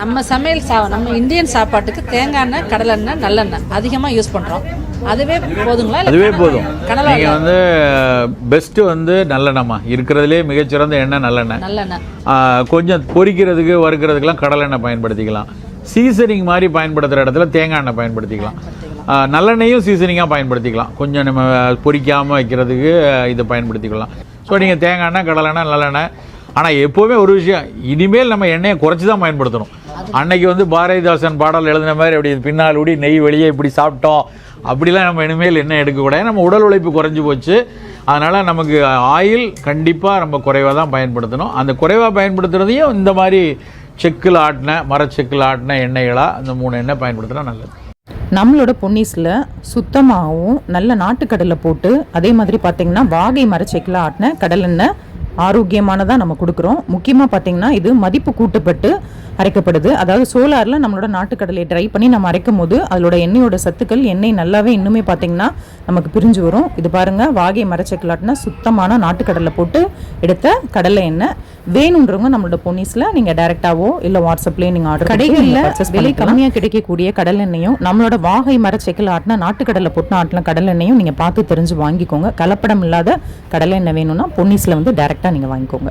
நம்ம சமையல் சா நம்ம இந்தியன் சாப்பாட்டுக்கு தேங்காய் எண்ணெய் கடலை எண்ணெய் நல்லெண்ணெய் அதிகமாக யூஸ் பண்ணுறோம் அதுவே போதுங்களா அதுவே போதும். கடலை நீங்கள் வந்து பெஸ்ட்டு வந்து நல்லெண்ணெய்மா இருக்கிறதுலே மிகச்சிறந்த எண்ணெய் நல்லெண்ணெய். நல்லெண்ணெய். கொஞ்சம் பொரிக்கிறதுக்கு வறுக்கிறதுக்கெல்லாம் கடலெண்ணெய் பயன்படுத்திக்கலாம். சீசனிங் மாதிரி பயன்படுத்துகிற இடத்துல தேங்காய் எண்ணெய் பயன்படுத்திக்கலாம் நல்லெண்ணெயும் சீசனிங்காக பயன்படுத்திக்கலாம். கொஞ்சம் நம்ம பொரிக்காமல் வைக்கிறதுக்கு இதை பயன்படுத்திக்கலாம். ஸோ நீங்கள் தேங்காய் எண்ணெய் கடலெண்ணெய் நல்லெண்ணெய் ஆனால் எப்போவுமே ஒரு விஷயம் இனிமேல் நம்ம எண்ணெயை குறைச்சி தான் பயன்படுத்தணும். அன்னைக்கு வந்து பாரதிதாசன் பாடல் எழுதின மாதிரி அப்படி பின்னால் ஊடி நெய் வெளியே இப்படி சாப்பிட்டோம். அப்படிலாம் நம்ம இனிமேல் எண்ணெய் எடுக்கக்கூடாது. நம்ம உடல் உழைப்பு குறைஞ்சி போச்சு. அதனால் நமக்கு ஆயில் கண்டிப்பாக நம்ம குறைவாக தான் பயன்படுத்தணும். அந்த குறைவாக பயன்படுத்துறதையும் இந்த மாதிரி செக்கில் ஆட்டின மரச்செக்கில் ஆட்டின எண்ணெய்களாக அந்த மூணு எண்ணெய் பயன்படுத்தினா நல்லது. நம்மளோட பொன்னிஸில் சுத்தமாகவும் நல்ல நாட்டுக்கடலை போட்டு அதே மாதிரி பார்த்தீங்கன்னா வாகை மரச்செக்கில் ஆட்டின கடலெண்ணெய் ஆரோக்கியமானதாக நம்ம கொடுக்குறோம். முக்கியமாக பார்த்தீங்கன்னா இது மதிப்பு கூட்டப்பட்டு அரைக்கப்படுது. அதாவது சோலாரில் நம்மளோட நாட்டுக்கடலையை ட்ரை பண்ணி நம்ம அரைக்கும் போது அதோட எண்ணெயோட சத்துக்கள் எண்ணெய் நல்லாவே இன்னுமே பார்த்தீங்கன்னா நமக்கு பிரிஞ்சு வரும். இது பாருங்க வாகை மரச்செக்கிலாட்டின சுத்தமான நாட்டுக்கடலை போட்டு எடுத்த கடலை எண்ணெய். வேணுன்றவங்க நம்மளோட பொன்னிஸில் நீங்கள் டேரெக்டாவோ இல்லை வாட்ஸ்அப்லேயே நீங்கள் ஆர்டர் கடைகளில் விலை கம்மியாக கிடைக்கக்கூடிய கடல் எண்ணெயும் நம்மளோட வாகை மரச்செக்கில் ஆட்டின நாட்டுக்கடலை போட்டு ஆட்டின கடல் எண்ணெயும் நீங்கள் பார்த்து தெரிஞ்சு வாங்கிக்கோங்க. கலப்படம் இல்லாத கடலை எண்ணெய் வேணும்னா பொன்னிஸில் வந்து டேரெக்டாக நீங்கள் வாங்கிக்கோங்க.